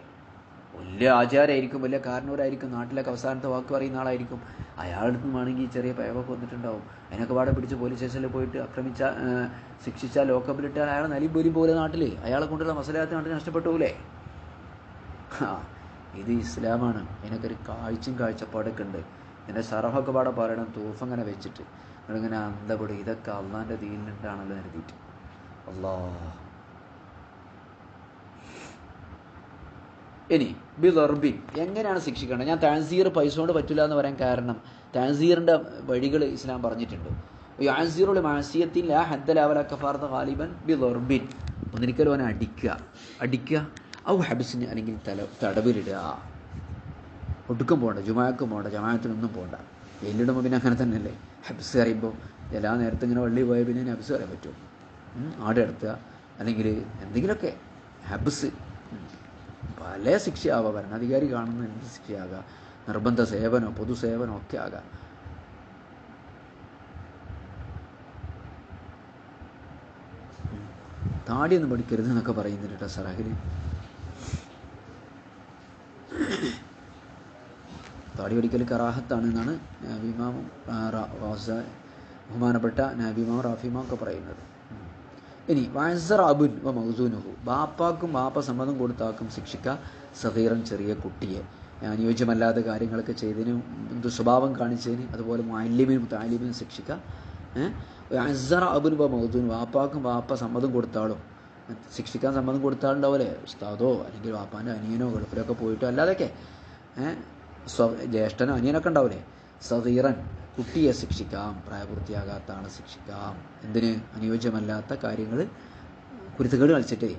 വലിയ ആചാരമായിരിക്കും വലിയ കാരണവരായിരിക്കും. നാട്ടിലൊക്കെ അവസാനത്തെ വാക്ക് പറയുന്ന ആളായിരിക്കും. അയാളുടെ നിന്ന് വേണമെങ്കിൽ ചെറിയ പയവൊക്കെ വന്നിട്ടുണ്ടാവും. അതിനൊക്കെ പാടെ പിടിച്ച് പോലീസ് സ്റ്റേഷനിൽ പോയിട്ട് ആക്രമിച്ച ശിക്ഷിച്ച ലോക്കപ്പിലിട്ട് നല്ല പോലും പോലെ നാട്ടിൽ അയാളെ കൊണ്ടുള്ള മസലാത്ത് നാട്ടിൽ നഷ്ടപ്പെട്ടു പോലെ ഇത് ഇസ്ലാമാണ്. അതിനൊക്കെ ഒരു കാഴ്ചയും കാഴ്ചപ്പാടൊക്കെ ഉണ്ട്. ഇതിന്റെ സറഫൊക്കെ പാടെ പറയണം തൂഫ് അങ്ങനെ വെച്ചിട്ട്. നിങ്ങളിങ്ങനെ അന്തപ്പെടും ഇതൊക്കെ അള്ളാന്റെ ദീനിലുണ്ടാണല്ലോ കരുതിയിട്ട്. അല്ലാ ഇനി ബിലർബിൻ എങ്ങനെയാണ് ശിക്ഷിക്കേണ്ടത്? ഞാൻ താൻസീർ പൈസ കൊണ്ട് പറ്റില്ല എന്ന് പറയാൻ കാരണം താൻസീറിന്റെ വഴികൾ ഇസ്ലാം പറഞ്ഞിട്ടുണ്ട്. യാൻസീറുള്ള മാസിയത്തിൽ ആ ഹദ്ദലാവല കഫാർത്ത ഖാലിബൻ ബിലർബിൻ ഒന്നിരിക്കലും അവനെ അടിക്കുക? അടിക്കുക? ഔ ഹബിസിന് അല്ലെങ്കിൽ തല തടവിലിടുക. ഒടുക്കം പോകണ്ട ജുമാക്കും പോകണ്ട ജമാഅത്തിനൊന്നും പോകണ്ട എല്ലിടുമ്പോൾ പിന്നെ അങ്ങനെ തന്നെയല്ലേ? ഹബ്സ് അറിയുമ്പോൾ എല്ലാ നേരത്തും ഇങ്ങനെ വള്ളി പോയാൽ പിന്നെ ഹബ്സ് അറിയാൻ പറ്റുമോ? ആടെ എടുത്തുക. അല്ലെങ്കിൽ എന്തെങ്കിലുമൊക്കെ. ഹബ്സ്. പല ശിക്ഷയാവാം ഭരണാധികാരി കാണുന്ന എന്ത് ശിക്ഷയാകാം നിർബന്ധ സേവനോ പൊതുസേവനോ ഒക്കെ ആകാം. താടിയൊന്നും പഠിക്കരുത് എന്നൊക്കെ പറയുന്നുണ്ട് കേട്ടോ സറാഹിൽ താടി പഠിക്കൽ കറാഹത്താണ് എന്നാണ് ബഹുമാനപ്പെട്ട നബിമാം റാഫിമാം ഒക്കെ പറയുന്നത്. ഇനി വയസർ അബുൻ മൗസൂനുഹു. ബാപ്പാക്കും ബാപ്പ സമ്മതം കൊടുത്താക്കും ശിക്ഷിക്ക സഹീറൻ ചെറിയ കുട്ടിയെ. അനുയോജ്യമല്ലാത്ത കാര്യങ്ങളൊക്കെ ചെയ്തതിന് ദുസ്വഭാവം കാണിച്ചതിന് അതുപോലെ മാലിമിനും താലിമിനും ശിക്ഷിക്ക അസറ അബുൻ വ മൗസൂൻ ബാപ്പാക്കും ബാപ്പ സമ്മതം കൊടുത്താളും. ശിക്ഷിക്കാൻ സമ്മതം കൊടുത്താളുണ്ടാവില്ലേ ഉസ്താദോ അല്ലെങ്കിൽ വാപ്പാന്റെ അനിയനോ ഗൾഫിലൊക്കെ പോയിട്ടോ അല്ലാതെയൊക്കെ ജ്യേഷ്ഠനോ അനിയനൊക്കെ ഉണ്ടാവില്ലേ സതീറൻ കുട്ടിയെ ശിക്ഷിക്കാം പ്രായപൂർത്തിയാകാത്ത ആളെ ശിക്ഷിക്കാം. എന്തിന്? അനുയോജ്യമല്ലാത്ത കാര്യങ്ങൾ കുരുത്തുകേട് കളിച്ചിട്ടേ.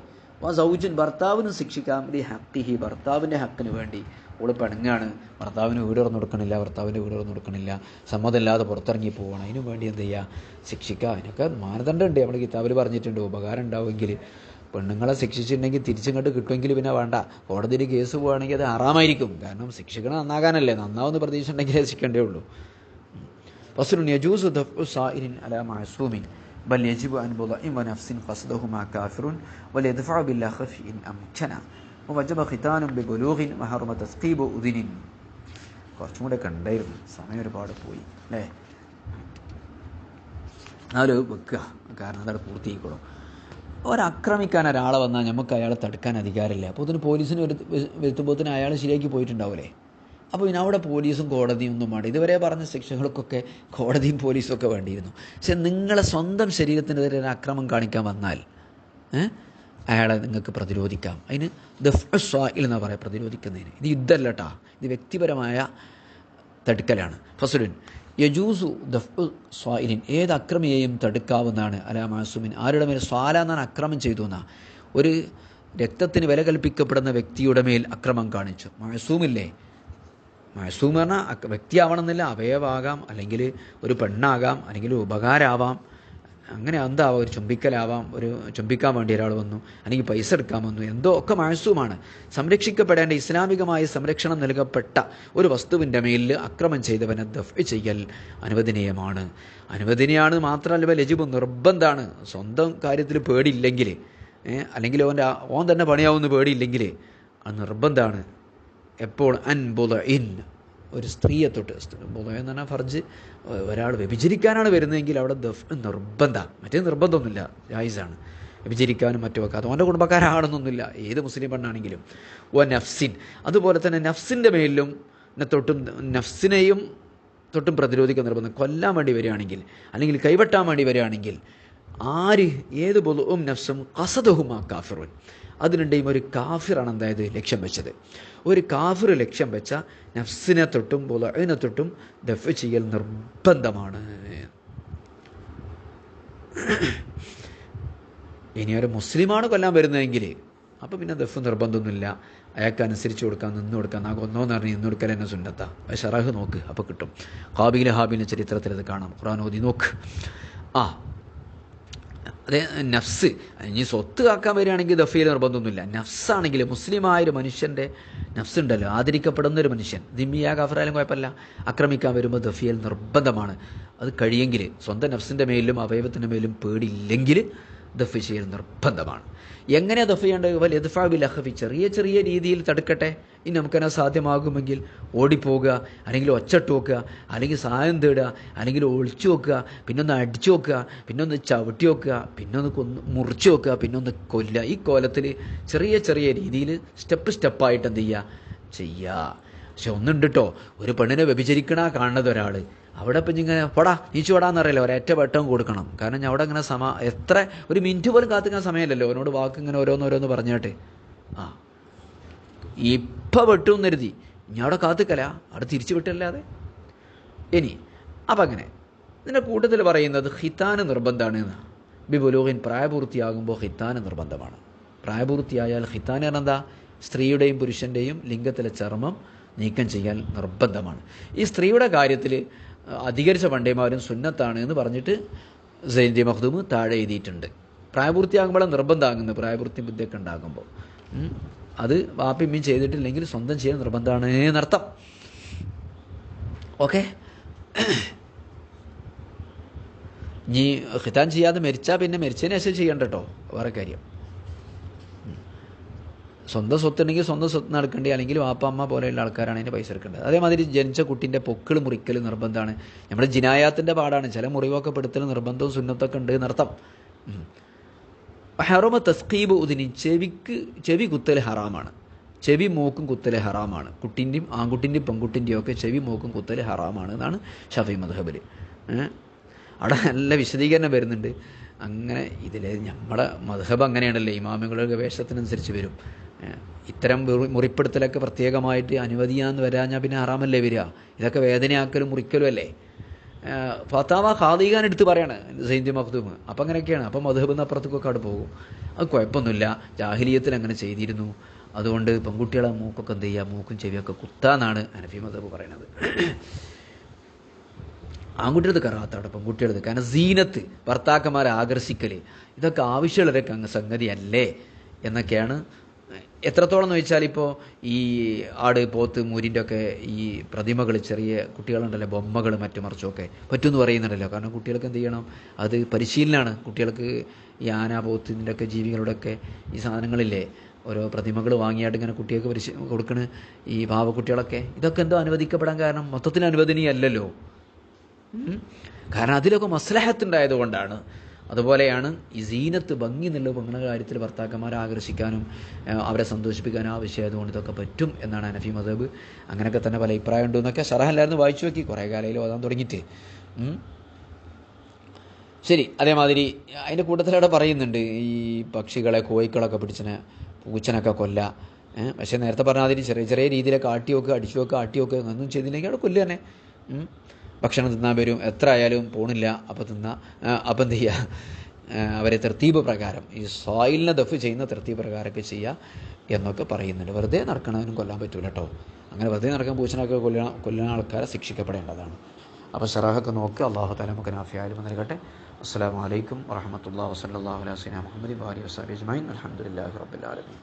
ആ സൗജൻ ഭർത്താവിനും ശിക്ഷിക്കാം. ഈ ഹക്കിഹി ഭർത്താവിന്റെ ഹക്കിന് വേണ്ടി. ഓൾ പെണുങ്ങാണ് ഭർത്താവിന് വീട് തുറന്നു കൊടുക്കണില്ല ഭർത്താവിന്റെ വീട് തുറന്നു കൊടുക്കണില്ല. സമ്മതമില്ലാതെ പുറത്തിറങ്ങി പോകണം അതിനു വേണ്ടി എന്ത് ചെയ്യുക ശിക്ഷിക്കുക അതിനൊക്കെ മാനദണ്ഡം ഉണ്ട്. നമ്മൾ കിതാബിൽ പറഞ്ഞിട്ടുണ്ട് ഉപകാരം ഉണ്ടാവുമെങ്കിൽ പെണ്ണുങ്ങളെ ശിക്ഷിച്ചിട്ടുണ്ടെങ്കിൽ തിരിച്ചിങ്ങോട്ട് കിട്ടുമെങ്കിൽ പിന്നെ വേണ്ട. കോടതിയിൽ കേസ് പോവുകയാണെങ്കിൽ അത് ആറാമായിരിക്കും കാരണം ശിക്ഷിക്കണം നന്നാകാനല്ലേ. നന്നാവുന്ന പ്രതീക്ഷ ഉണ്ടെങ്കിൽ ശിക്കേണ്ടേ ഉള്ളൂ. فصل يجوز دفع سائر على معصوم بل يجب أن بضع ونفس قصدهما كافر وليدفع بالأخف إن أمكن ووجب ختان ببلوغ وحرم تثقيب أذن കുറച്ചും കൂടെ കണ്ടായിരുന്നു സമയം ഒരുപാട് പോയി അല്ലേ എന്നാലും വെക്കുക കാരണം അതവിടെ പൂർത്തിയായിക്കോളും ഒരാക്രമിക്കാൻ ഒരാളെ വന്നാൽ നമുക്ക് അയാളെ തടുക്കാൻ അധികാരമില്ല അപ്പോൾ ഇതിന് പോലീസിന് ഒരു വരുത്തുമ്പോഴത്തേന് അയാൾ ശരിയാക്കി പോയിട്ടുണ്ടാവില്ലേ അപ്പോൾ പിന്നെ അവിടെ പോലീസും കോടതിയും ഒന്നും വേണ്ട ഇതുവരെ പറഞ്ഞ ശിക്ഷകൾക്കൊക്കെ കോടതിയും പോലീസും ഒക്കെ വേണ്ടിയിരുന്നു. പക്ഷെ നിങ്ങളെ സ്വന്തം ശരീരത്തിനെതിരെ ഒരു അക്രമം കാണിക്കാൻ വന്നാൽ അയാളെ നിങ്ങൾക്ക് പ്രതിരോധിക്കാം. അതിന് ദഫ്ഇൽ എന്നാണ് പറയുക പ്രതിരോധിക്കുന്നതിന്. ഇത് യുദ്ധമല്ല കേട്ടാ ഇത് വ്യക്തിപരമായ തടുക്കലാണ്. ഫസുലിൻ യജൂസു ദഫ് സ്വായിലിൻ ഏത് അക്രമിയെയും തടുക്കാവുന്നതാണ്. അലാ മാസുമിൻ ആരുടെ മേൽ സ്വാല അക്രമം ചെയ്തു എന്നാ. ഒരു രക്തത്തിന് വില കൽപ്പിക്കപ്പെടുന്ന വ്യക്തിയുടെ മേൽ അക്രമം കാണിച്ചു. മാസൂമില്ലേ? മാസൂം പറഞ്ഞാൽ അക്ക- വ്യക്തിയാവണമെന്നില്ല അവയവാകാം അല്ലെങ്കിൽ ഒരു പെണ്ണാകാം അല്ലെങ്കിൽ ഒരു ഉപകാരമാവാം അങ്ങനെ എന്താവാം ഒരു ചുംബിക്കലാവാം ഒരു ചുംബിക്കാൻ വേണ്ടി ഒരാൾ വന്നു അല്ലെങ്കിൽ പൈസ എടുക്കാൻ വന്നു എന്തോ ഒക്കെ മാസൂമാണ് സംരക്ഷിക്കപ്പെടേണ്ട ഇസ്ലാമികമായ സംരക്ഷണം നൽകപ്പെട്ട ഒരു വസ്തുവിന്റെ മേലിൽ അക്രമം ചെയ്തവനെ ദഫ് ചെയ്യൽ അനുവദനീയമാണ്. അനുവദനീയമാണ് മാത്രമല്ല ലജിബ് നിർബന്ധമാണ് സ്വന്തം കാര്യത്തിൽ പേടിയില്ലെങ്കിൽ അല്ലെങ്കിൽ ഓന്റെ ഓൻ തന്നെ പണിയാവുന്ന പേടിയില്ലെങ്കിൽ അത് നിർബന്ധമാണ് എപ്പോൾ? അൻ ബുല ഇൻ ഒരു സ്ത്രീയെ തൊട്ട്. ബുല എന്ന് പറഞ്ഞാൽ ഫർജ്. ഒരാൾ വ്യഭിചരിക്കാനാണ് വരുന്നതെങ്കിൽ അവിടെ ദഫ് നിർബന്ധമാണ് മറ്റേ നിർബന്ധമൊന്നുമില്ല. ജായിസാണ്. വ്യഭിചരിക്കാനും മറ്റുമൊക്കെ അത് ഓന്റെ കുടുംബക്കാരാണെന്നൊന്നുമില്ല. ഏത് മുസ്ലിം പെണ്ണാണെങ്കിലും. ഓ നഫ്സിൻ. അതുപോലെ തന്നെ നഫ്സിന്റെ മേലിലും തൊട്ടും നഫ്സിനെയും തൊട്ടും പ്രതിരോധിക്കാൻ നിർബന്ധം. കൊല്ലാൻ വേണ്ടി വരികയാണെങ്കിൽ അല്ലെങ്കിൽ കൈവെട്ടാൻ വേണ്ടി വരികയാണെങ്കിൽ ആര് ഏത് ബുലുവും നഫ്സും കസദഹുമാ കാഫിറുൻ. അതിനുണ്ടെയും ഒരു കാഫിറാണ് എന്തായത്? ലക്ഷ്യം വെച്ചത്. ഒരു കാഫിർ ലക്ഷ്യം വെച്ച നഫ്സിനെ തൊട്ടും ബുലഇനെ തൊട്ടും ദഫ് ചെയ്യൽ നിർബന്ധമാണ്. ഇനി ഒരു മുസ്ലിമാണ് കൊല്ലാൻ വരുന്നതെങ്കിൽ അപ്പോൾ പിന്നെ ദഫ് നിർബന്ധമൊന്നുമില്ല. അയാൾക്ക് അനുസരിച്ച് കൊടുക്കാൻ നിന്ന് കൊടുക്കാൻ നാ കൊന്നോന്ന് പറഞ്ഞ് നിന്ന് കൊടുക്കൽ എന്നെ സുന്നത്ത. ഷറഹ് നോക്ക് അപ്പോൾ കിട്ടും. ഹാബിയിലെ ഹാബിയിലെ ചരിത്രത്തിൽ കാണാം. ഖുറാൻ ഓതി നോക്ക്. ആ അതെ നഫ്സ്. ഇനി സ്വത്ത് ആക്കാൻ വരികയാണെങ്കിൽ ദഫയിൽ നിർബന്ധമൊന്നുമില്ല. നഫ്സാണെങ്കിൽ മുസ്ലിമായ ഒരു മനുഷ്യന്റെ നഫ്സ് ഉണ്ടല്ലോ. ആദരിക്കപ്പെടുന്ന ഒരു മനുഷ്യൻ. ദിമ്മിയ കാഫറായാലും കുഴപ്പമില്ല. ആക്രമിക്കാൻ വരുമ്പോൾ ദഫിയൽ നിർബന്ധമാണ്. അത് കഴിയെങ്കിൽ സ്വന്തം നഫ്സിന്റെ മേലും അവയവത്തിന്റെ മേലും പേടിയില്ലെങ്കിൽ ദഫ് ചെയ്യൽ നിർബന്ധമാണ്. എങ്ങനെ ദഫ് ചെയ്യേണ്ടത്? വലിയ എദ്ഫാബിൽ അഹഫി ചെറിയ ചെറിയ രീതിയിൽ തടുക്കട്ടെ. ഇനി നമുക്കതിനെ സാധ്യമാകുമെങ്കിൽ ഓടിപ്പോകുക അല്ലെങ്കിൽ ഒച്ചട്ട് വെക്കുക അല്ലെങ്കിൽ സായം തേടുക അല്ലെങ്കിൽ ഒളിച്ചു വെക്കുക പിന്നൊന്ന് അടിച്ചു വെക്കുക പിന്നൊന്ന് ചവിട്ടി വെക്കുക പിന്നൊന്ന് കൊന്ന് മുറിച്ചു വെക്കുക പിന്നൊന്ന് കൊല്ലുക. ഈ കോലത്തിൽ ചെറിയ ചെറിയ രീതിയിൽ സ്റ്റെപ്പ് സ്റ്റെപ്പായിട്ട് എന്ത് ചെയ്യുക? ചെയ്യുക. പക്ഷെ ഒന്നുണ്ട് കേട്ടോ ഒരു പെണ്ണിനെ വ്യഭിചരിക്കണ കാണുന്നത് ഒരാൾ അവിടെ ഇപ്പം ഇങ്ങനെ പൊടാ നീച്ചു പടാന്ന് അറിയില്ല. ഒരൊറ്റ വെട്ടവും കൊടുക്കണം. കാരണം ഞാൻ അവിടെ ഇങ്ങനെ സമ എത്ര ഒരു മിനിറ്റ് പോലും കാത്തിക്കാൻ സമയമില്ലല്ലോ. അവനോട് വാക്ക് ഇങ്ങനെ ഓരോന്നോരോന്ന് പറഞ്ഞാട്ടെ. ആ. ഇപ്പം വെട്ടും കരുതി. ഞാൻ അവിടെ കാത്തിക്കല. അവിടെ തിരിച്ചു വിട്ടല്ലാതെ. ഇനി അപ്പം അങ്ങനെ. ഇതിന്റെ കൂട്ടത്തിൽ പറയുന്നത് ഹിത്താന് നിർബന്ധമാണ് എന്ന് ബിബുലോഹിൻ പ്രായപൂർത്തിയാകുമ്പോൾ ഹിത്താന് നിർബന്ധമാണ്. പ്രായപൂർത്തിയായാൽ ഹിത്താന് എന്താ? സ്ത്രീയുടെയും പുരുഷന്റെയും ലിംഗത്തിലെ ചർമ്മം നീക്കം ചെയ്യാൻ നിർബന്ധമാണ്. ഈ സ്ത്രീയുടെ കാര്യത്തിൽ അധികരിച്ച പണ്ടേമാരും സുന്നത്താണ് എന്ന് പറഞ്ഞിട്ട് സൈന്തി മഹ്ദൂമ് താഴെ എഴുതിയിട്ടുണ്ട്. പ്രായപൂർത്തിയാകുമ്പോഴാണ് നിർബന്ധമാകുന്നത്. പ്രായപൂർത്തി ബുദ്ധിയൊക്കെ ഉണ്ടാകുമ്പോൾ. അത് വാപ്പിമ്മയും ചെയ്തിട്ടില്ലെങ്കിൽ സ്വന്തം ചെയ്യാൻ നിർബന്ധമാണ് എന്നർത്ഥം. ഓക്കെ? ഇനി ഹിതാൻ ചെയ്യാതെ മരിച്ചാൽ പിന്നെ മരിച്ചതിന് ശേഷം ചെയ്യണ്ട കേട്ടോ. വേറെ കാര്യം. സ്വന്തം സ്വത്തുണ്ടെങ്കിൽ സ്വന്തം സ്വത്ത് നടക്കേണ്ടി അല്ലെങ്കിൽ വാപ്പ അമ്മ പോലെയുള്ള ആൾക്കാരാണ് അതിന്റെ പൈസ എടുക്കേണ്ടത്. അതേമാതിരി ജനിച്ച കുട്ടീന്റെ പൊക്കിൾ മുറിക്കൽ നിർബന്ധമാണ്. നമ്മുടെ ജിനായാത്തിന്റെ പാടാണ്. ചില മുറിവൊക്കെ പെടുത്തൽ നിർബന്ധവും സുന്നത്തൊക്കെ ഉണ്ട് എന്നർത്ഥം. ഹറമ തസ്കീബ് ഉദിനി ചെവിക്ക് ചെവി കുത്തൽ ഹറാമാണ്. ചെവി മൂക്കും കുത്തൽ ഹറാമാണ്. കുട്ടിന്റെയും ആൺകുട്ടിന്റെയും പെൺകുട്ടിന്റെയും ഒക്കെ ചെവി മൂക്കും കുത്തൽ ഹറാമാണ് എന്നാണ് ഷഫി മധുഹബിൽ അവിടെ നല്ല വിശദീകരണം വരുന്നുണ്ട്. അങ്ങനെ ഇതിൽ നമ്മുടെ മധബ് അങ്ങനെയാണല്ലോ. ഇമാമികളുടെ ഗവേഷണത്തിനനുസരിച്ച് വരും. ഇത്തരം മുറി- മുറിപ്പെടുത്തലൊക്കെ പ്രത്യേകമായിട്ട് അനുവദിയാന്ന് വരാഞ്ഞാൽ പിന്നെ ആറാമല്ലേ വരിക? ഇതൊക്കെ വേദനയാക്കലും മുറിക്കലും അല്ലേ? ഫത്താവ ഖാദിഖാൻ എടുത്ത് പറയാണ് സൈന്യ മഖ്ദൂം. അപ്പം അങ്ങനെയൊക്കെയാണ്. അപ്പം മധുബിന്ന് അപ്പുറത്തേക്കൊക്കെ അവിടെ പോകും. അത് കുഴപ്പമൊന്നുമില്ല. ജാഹിലിയത്തിൽ അങ്ങനെ ചെയ്തിരുന്നു. അതുകൊണ്ട് പെൺകുട്ടികളെ മൂക്കൊക്കെ എന്ത് ചെയ്യുക മൂക്കും ചെവിയൊക്കെ കുത്താന്നാണ് അനഫി മദബ് പറയുന്നത് ആൺകുട്ടികളത് കറാത്താണ് പെൺകുട്ടികളത് കാരണം സീനത്ത് ഭർത്താക്കന്മാരെ ആകർഷിക്കൽ ഇതൊക്കെ ആവശ്യമുള്ളവരൊക്കെ അങ്ങ് സംഗതിയല്ലേ? എന്നൊക്കെയാണ് എത്രത്തോളം എന്ന് വെച്ചാൽ ഇപ്പോൾ ഈ ആട് പോത്ത് മൂരിന്റെ ഒക്കെ ഈ പ്രതിമകൾ ചെറിയ കുട്ടികളുണ്ടല്ലോ ബൊമ്മകൾ മറ്റു മറിച്ചൊക്കെ പറ്റുമെന്ന് പറയുന്നുണ്ടല്ലോ. കാരണം കുട്ടികൾക്ക് എന്ത് ചെയ്യണം? അത് പരിശീലനമാണ് കുട്ടികൾക്ക് ഈ ആന പോത്തിന്റെ ഒക്കെ ജീവികളുടെ ഒക്കെ ഈ സാധനങ്ങളില്ലേ? ഓരോ പ്രതിമകൾ വാങ്ങിയായിട്ട് ഇങ്ങനെ കുട്ടികൾക്ക് പരിശീ കൊടുക്കണ്. ഈ പാവക്കുട്ടികളൊക്കെ ഇതൊക്കെ എന്തോ അനുവദിക്കപ്പെടാൻ കാരണം മൊത്തത്തിൽ അനുവദനീയല്ലോ കാരണം അതിലൊക്കെ മസ്ലഹത്തുണ്ടായത് കൊണ്ടാണ്. അതുപോലെയാണ് ഈ സീനത്ത് ഭംഗി പെങ്ങളുടെ കാര്യത്തിൽ ഭർത്താക്കന്മാരെ ആകർഷിക്കാനും അവരെ സന്തോഷിപ്പിക്കാനും ആവശ്യമായതുകൊണ്ട് ഇതൊക്കെ പറ്റും എന്നാണ് അനഫി മദബ് അങ്ങനെയൊക്കെ തന്നെ പല അഭിപ്രായം ഉണ്ടെന്നൊക്കെ ഷറഹല്ലായിരുന്നു വായിച്ചു നോക്കി. കുറേ കാലയിൽ ഓതാൻ തുടങ്ങിയിട്ട്. ശരി അതേമാതിരി അതിന്റെ കൂട്ടത്തിലവിടെ പറയുന്നുണ്ട് ഈ പക്ഷികളെ കോഴിക്കളൊക്കെ പിടിച്ചനെ പൂച്ചനൊക്കെ കൊല്ല. പക്ഷേ നേരത്തെ പറഞ്ഞ അതിന് ചെറിയ ചെറിയ രീതിയിലൊക്കെ ആട്ടി വെക്കുക അടിച്ചു വെക്കുക ആട്ടി വെക്കുക ഒന്നും ചെയ്തില്ലെങ്കിൽ അവിടെ കൊല്ലുക തന്നെ. ഭക്ഷണം തിന്നാൻ വരും എത്ര ആയാലും പോണില്ല. അപ്പം തിന്നാ അപ്പം എന്ത് ചെയ്യുക അവരെ തൃത്തീപ് പ്രകാരം ഈ സോയിലിനെ ദഫ് ചെയ്യുന്ന തൃത്തീപ് പ്രകാരമൊക്കെ ചെയ്യുക എന്നൊക്കെ പറയുന്നുണ്ട്. വെറുതെ നടക്കണവനും കൊല്ലാൻ പറ്റൂല കേട്ടോ അങ്ങനെ വെറുതെ നടക്കാൻ പൂച്ചനൊക്കെ കൊല്ലണ കൊല്ലുന്ന ആൾക്കാരെ ശിക്ഷിക്കപ്പെടേണ്ടതാണ്. അപ്പോൾ ഷറാഹൊക്കെ നോക്കി അള്ളാഹു താല നമുക്ക് നാഫിയായാലും നൽകട്ടെ. അസ്സാം വലൈക്കും വറഹമത്തല്ലാ വസ്ലാ വലാസിന മുഹമ്മദ് വാലി വസാബി അജ്മൈൻ അലഹമുല്ലാ റബ്ബുലാലമീൻ